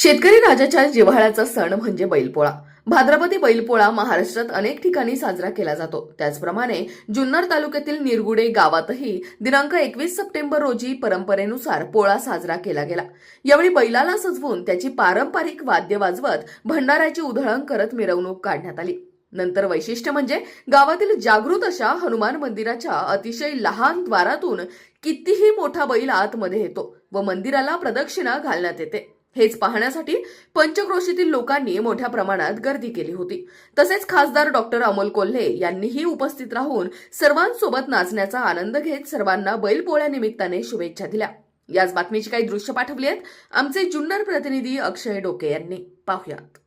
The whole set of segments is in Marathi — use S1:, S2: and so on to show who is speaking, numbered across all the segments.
S1: शेतकरी राजाच्या जिव्हाळ्याचा सण म्हणजे बैलपोळा. भाद्रपदी बैलपोळा महाराष्ट्रात अनेक ठिकाणी साजरा केला जातो. त्याचप्रमाणे जुन्नर तालुक्यातील निरगुडे गावातही दिनांक एकवीस सप्टेंबर रोजी परंपरेनुसार पोळा साजरा केला गेला. यावेळी बैलाला सजवून त्याची पारंपरिक वाद्य वाजवत भंडाऱ्याची उधळण करत मिरवणूक काढण्यात आली. नंतर वैशिष्ट्य म्हणजे गावातील जागृत अशा हनुमान मंदिराच्या अतिशय लहान द्वारातून कितीही मोठा बैल आतमध्ये येतो व मंदिराला प्रदक्षिणा घालण्यात येते. हेच पाहण्यासाठी पंचक्रोशीतील लोकांनी मोठ्या प्रमाणात गर्दी केली होती. तसेच खासदार डॉक्टर अमोल कोल्हे यांनीही उपस्थित राहून सर्वांसोबत नाचण्याचा आनंद घेत सर्वांना बैलपोळ्या निमित्ताने शुभेच्छा दिल्या. याच बातमीची काही दृश्य पाठवली आहेत. आमचे जुन्नर प्रतिनिधी अक्षय डोके यांनी. पाहुयात.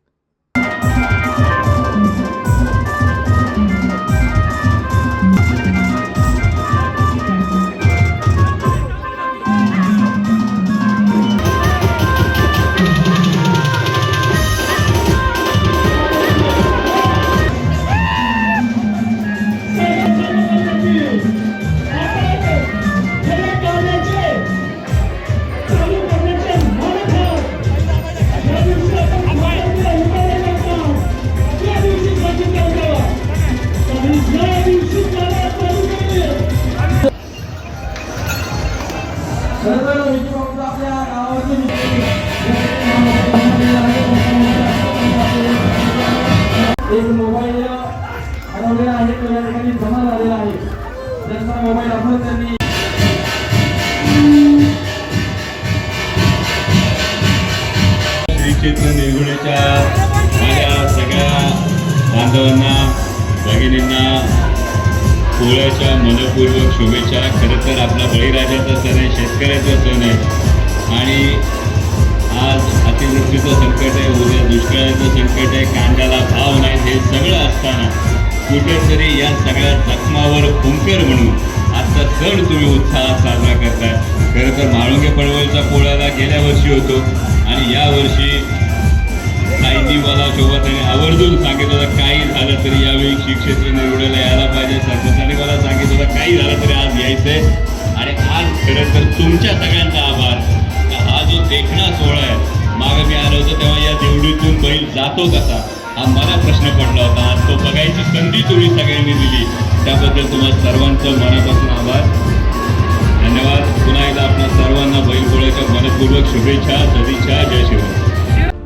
S2: एक मोबाईल हरवलेला आहे तो या ठिकाणी जमा झालेला आहे. ज्यांचा मोबाईल असेल त्यांनी
S3: श्री क्षेत्र माझ्या सगळ्या बांधवांना भगिनींना पोळ्याच्या मनपूर्वक शुभेच्छा. खरं तर आपला बळीराजाचा सण आहे शेतकऱ्याचा सण आहे. आणि आज अतिवृष्टीचं संकट आहे उद्या दुष्काळाचं संकट आहे कांद्याला भाव नाही हे सगळं असताना कुठेतरी या सगळ्या जखमावर फुंकर म्हणून आजचा सण तुम्ही उत्साहात साजरा करताय. खरं तर म्हाळुंगे पडवळच्या पोळ्याला गेल्या वर्षी होतो आणि यावर्षी साहित्यवाला सोबत शोभाताने आवर्जून सांगितलं होतं काही झालं तरी यावेळी शिक्षेत्र निवडायला यायला पाहिजे. सरपंचाने मला सांगितलं होतं काही झालं तरी आज यायचंय. आणि आज खरं तर तुमच्या सगळ्यांचा आभार. हा जो देखणा जातो कसा? हा मला प्रश्न पडला होता. आज तो बघायची संधी तुम्ही सगळ्यांनी दिली. त्याबद्दल तुम्हाला सर्वांचं मनापासून आभार. धन्यवाद. पुन्हा एकदा आपल्या सर्वांना बैलपोळ्याच्या मनपूर्वक शुभेच्छा सदिच्छा. जय शिवराय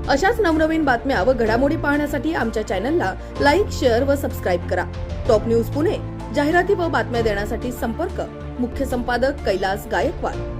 S1: अशाच नवनवीन बातम्या व घडामोडी पाहण्यासाठी आमच्या चॅनलला लाईक शेअर व सबस्क्राईब करा. टॉप न्यूज पुणे जाहिराती व बातम्या देण्यासाठी संपर्क. मुख्य संपादक कैलास गायकवाड.